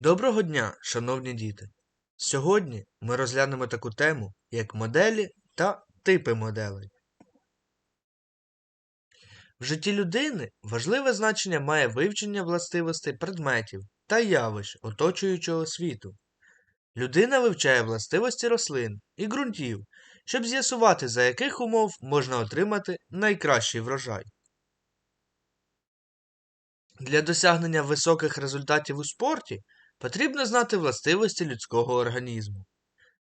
Доброго дня, шановні діти! Сьогодні ми розглянемо таку тему, як моделі та типи моделей. В житті людини важливе значення має вивчення властивостей предметів та явищ оточуючого світу. Людина вивчає властивості рослин і ґрунтів, щоб з'ясувати, за яких умов можна отримати найкращий врожай. Для досягнення високих результатів у спорті потрібно знати властивості людського організму.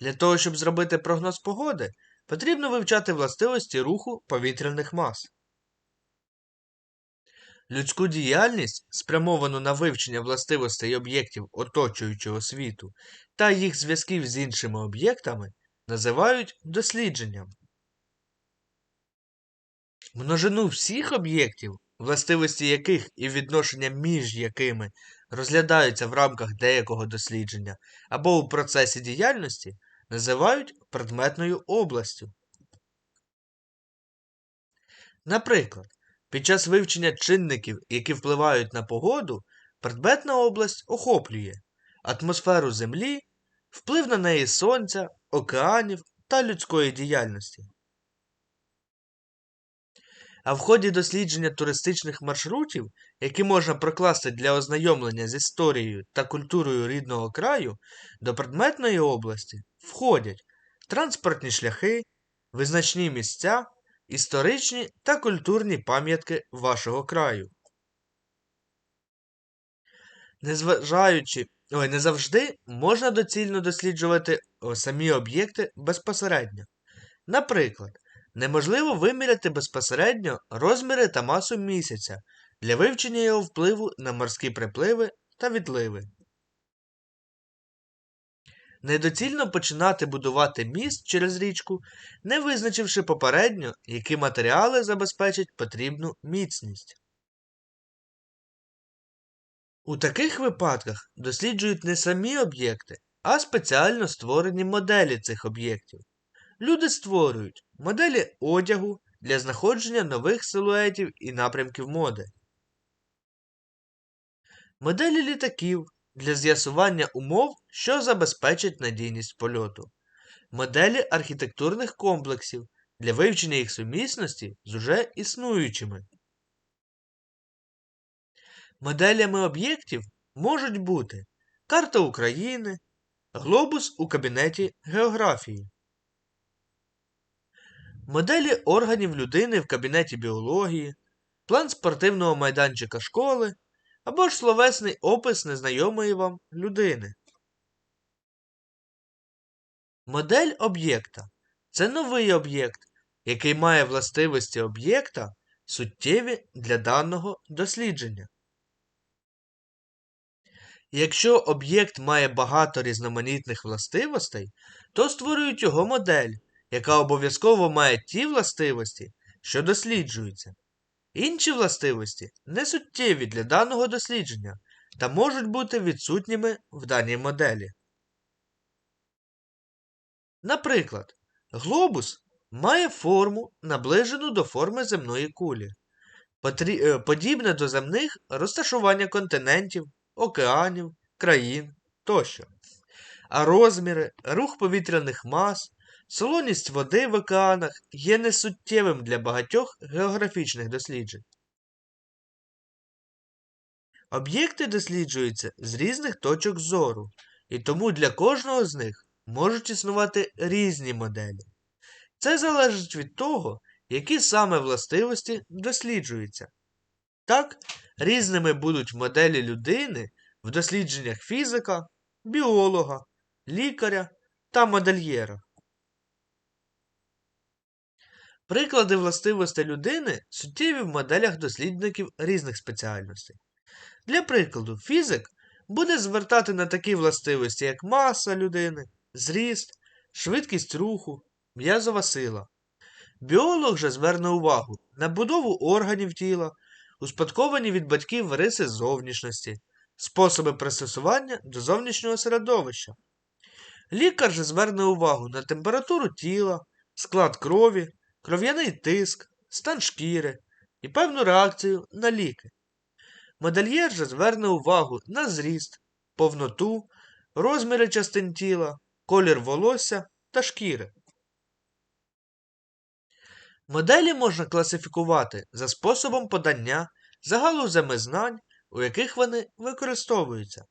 Для того, щоб зробити прогноз погоди, потрібно вивчати властивості руху повітряних мас. Людську діяльність, спрямовану на вивчення властивостей об'єктів оточуючого світу та їх зв'язків з іншими об'єктами, називають дослідженням. Множину всіх об'єктів, властивості яких і відношення між якими розглядаються в рамках деякого дослідження або у процесі діяльності, називають предметною областю. Наприклад, під час вивчення чинників, які впливають на погоду, предметна область охоплює атмосферу Землі, вплив на неї Сонця, океанів та людської діяльності. А в ході дослідження туристичних маршрутів, які можна прокласти для ознайомлення з історією та культурою рідного краю, до предметної області входять транспортні шляхи, визначні місця, історичні та культурні пам'ятки вашого краю. Незважаючи, ой, не завжди можна доцільно досліджувати самі об'єкти безпосередньо. Наприклад, неможливо виміряти безпосередньо розміри та масу місяця для вивчення його впливу на морські припливи та відливи. Недоцільно починати будувати міст через річку, не визначивши попередньо, які матеріали забезпечать потрібну міцність. У таких випадках досліджують не самі об'єкти, а спеціально створені моделі цих об'єктів. Люди створюють моделі одягу для знаходження нових силуетів і напрямків моди, моделі літаків для з'ясування умов, що забезпечать надійність польоту, моделі архітектурних комплексів для вивчення їх сумісності з уже існуючими. Моделями об'єктів можуть бути карта України, глобус у кабінеті географії, моделі органів людини в кабінеті біології, план спортивного майданчика школи або ж словесний опис незнайомої вам людини. Модель об'єкта це новий об'єкт, який має властивості об'єкта суттєві для даного дослідження. Якщо об'єкт має багато різноманітних властивостей, то створюють його модель, яка обов'язково має ті властивості, що досліджуються. Інші властивості не суттєві для даного дослідження та можуть бути відсутніми в даній моделі. Наприклад, глобус має форму, наближену до форми земної кулі, е, подібне до земних розташування континентів, океанів, країн тощо. А розміри, рух повітряних мас, солоність води в океанах є несуттєвим для багатьох географічних досліджень. Об'єкти досліджуються з різних точок зору, і тому для кожного з них можуть існувати різні моделі. Це залежить від того, які саме властивості досліджуються. Так, різними будуть моделі людини в дослідженнях фізика, біолога, лікаря та модельєра. Приклади властивостей людини суттєві в моделях дослідників різних спеціальностей. Для прикладу, фізик буде звертати на такі властивості, як маса людини, зріст, швидкість руху, м'язова сила. Біолог же зверне увагу на будову органів тіла, успадковані від батьків риси зовнішності, способи пристосування до зовнішнього середовища. Лікар же зверне увагу на температуру тіла, склад крові, кров'яний тиск, стан шкіри і певну реакцію на ліки. Модельєр же зверне увагу на зріст, повноту, розміри частин тіла, колір волосся та шкіри. Моделі можна класифікувати за способом подання за галузями знань, у яких вони використовуються,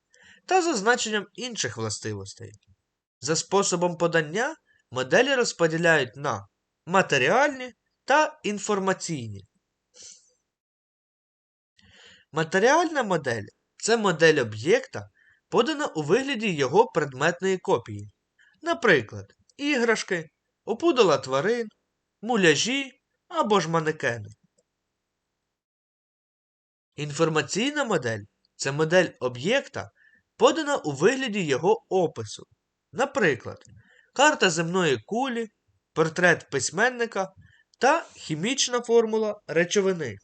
та за значенням інших властивостей. За способом подання моделі розподіляють на матеріальні та інформаційні. Матеріальна модель це модель об'єкта, подана у вигляді його предметної копії. Наприклад, іграшки, опудала тварин, муляжі або ж манекени. Інформаційна модель це модель об'єкта, подана у вигляді його опису. Наприклад, карта земної кулі, портрет письменника та хімічна формула речовини.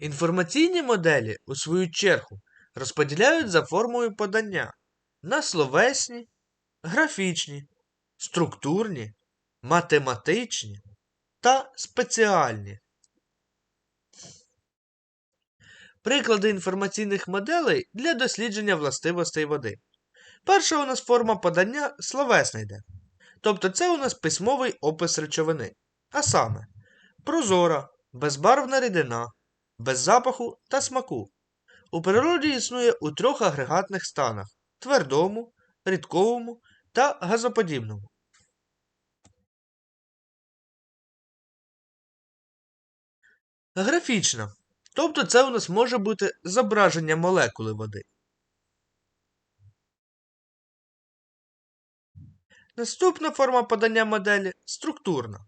Інформаційні моделі, у свою чергу, розподіляють за формою подання на словесні, графічні, структурні, математичні та спеціальні. Приклади інформаційних моделей для дослідження властивостей води. Перша у нас форма подання словесна йде. Тобто це у нас письмовий опис речовини. А саме прозора, безбарвна рідина, без запаху та смаку. У природі існує у трьох агрегатних станах твердому, рідковому та газоподібному. Графічна. Тобто це у нас може бути зображення молекули води. Наступна форма подання моделі структурна.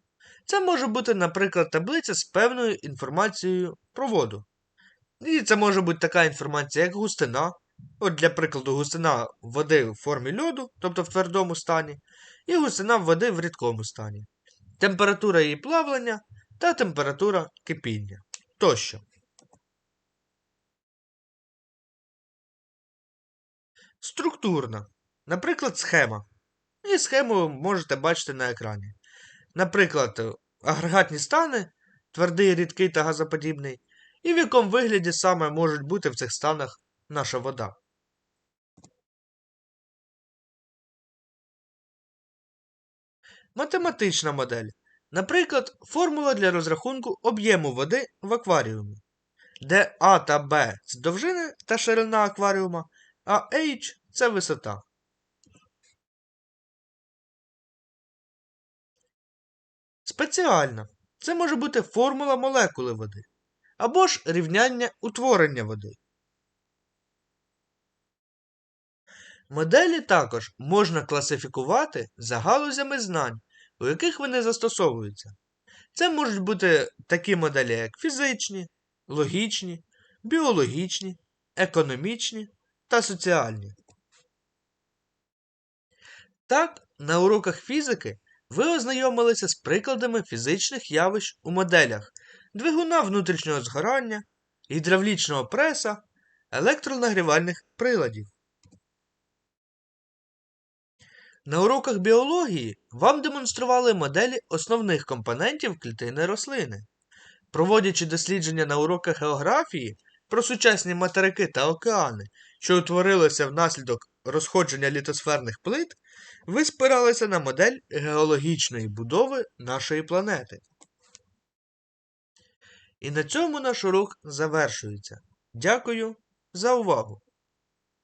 Це може бути, наприклад, таблиця з певною інформацією про воду. І це може бути така інформація, як густина. От, для прикладу, густина води в формі льоду, тобто в твердому стані, і густина води в рідкому стані, температура її плавлення та температура кипіння тощо. Структурна. Наприклад, схема. І схему можете бачити на екрані. Наприклад, агрегатні стани, твердий, рідкий та газоподібний, і в якому вигляді саме можуть бути в цих станах наша вода. Математична модель. Наприклад, формула для розрахунку об'єму води в акваріумі, де А та Б це довжини та ширина акваріума, а H це висота. Спеціальна. Це може бути формула молекули води або ж рівняння утворення води. Моделі також можна класифікувати за галузями знань, у яких вони застосовуються. Це можуть бути такі моделі, як фізичні, логічні, біологічні, економічні та соціальні. Так, на уроках фізики ви ознайомилися з прикладами фізичних явищ у моделях двигуна внутрішнього згорання, гідравлічного преса, електронагрівальних приладів. На уроках біології вам демонстрували моделі основних компонентів клітини рослини. Проводячи дослідження на уроках географії про сучасні материки та океани, що утворилися внаслідок розходження літосферних плит, ви спиралися на модель геологічної будови нашої планети. І на цьому наш урок завершується. Дякую за увагу!